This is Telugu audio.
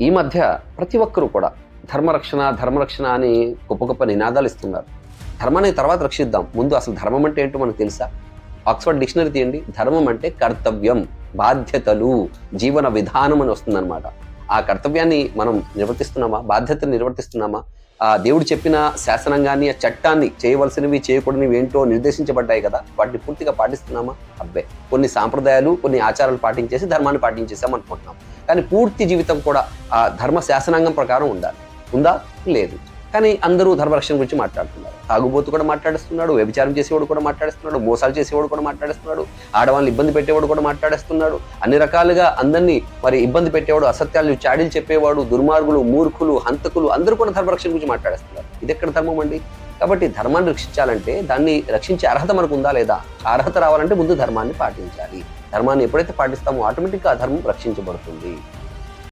ఈ మధ్య ప్రతి ఒక్కరూ కూడా ధర్మరక్షణ ధర్మరక్షణ అని గొప్ప గొప్ప నినాదాలు ఇస్తున్నారు. ధర్మాన్ని తర్వాత రక్షిద్దాం. ముందు అసలు ధర్మం అంటే ఏంటో మనకు తెలుసా? ఆక్స్ఫర్డ్ డిక్షనరీ తీయండి. ధర్మం అంటే కర్తవ్యం బాధ్యతలు జీవన విధానం అని వస్తుందన్నమాట. ఆ కర్తవ్యాన్ని మనం నిర్వర్తిస్తున్నామా? బాధ్యతను నిర్వర్తిస్తున్నామా? ఆ దేవుడు చెప్పిన శాసనంగాన్ని ఆ చట్టాన్ని చేయవలసినవి చేయకూడనివి ఏంటో నిర్దేశించబడ్డాయి కదా? వాటిని పూర్తిగా పాటిస్తున్నామా? అబ్బే! కొన్ని సాంప్రదాయాలు కొన్ని ఆచారాలు పాటించేసి ధర్మాన్ని పాటించేసాం అనుకుంటున్నాం కానీ పూర్తి జీవితం కూడా ఆ ధర్మ శాసనాంగం ప్రకారం ఉండాలి ఉందా? లేదు. కానీ అందరూ ధర్మరక్షణ గురించి మాట్లాడుతున్నారు. తాగుబోతు కూడా మాట్లాడేస్తున్నాడు వ్యభిచారం చేసేవాడు కూడా మాట్లాడేస్తున్నాడు మోసాలు చేసేవాడు కూడా మాట్లాడేస్తున్నాడు ఆడవాళ్ళని ఇబ్బంది పెట్టేవాడు కూడా మాట్లాడేస్తున్నాడు. అన్ని రకాలుగా అందరినీ మరి ఇబ్బంది పెట్టేవాడు అసత్యాలు చాడీలు చెప్పేవాడు దుర్మార్గులు మూర్ఖులు హంతకులు అందరూ కూడా ధర్మరక్షణ గురించి మాట్లాడేస్తున్నారు. ఇది ఎక్కడ ధర్మం అండి? కాబట్టి ధర్మాన్ని రక్షించాలంటే దాన్ని రక్షించే అర్హత మనకు ఉందా లేదా అర్హత రావాలంటే ముందు ధర్మాన్ని పాటించాలి. ధర్మాన్ని ఎప్పుడైతే పాటిస్తామో ఆటోమేటిక్గా ఆ ధర్మం రక్షించబడుతుంది.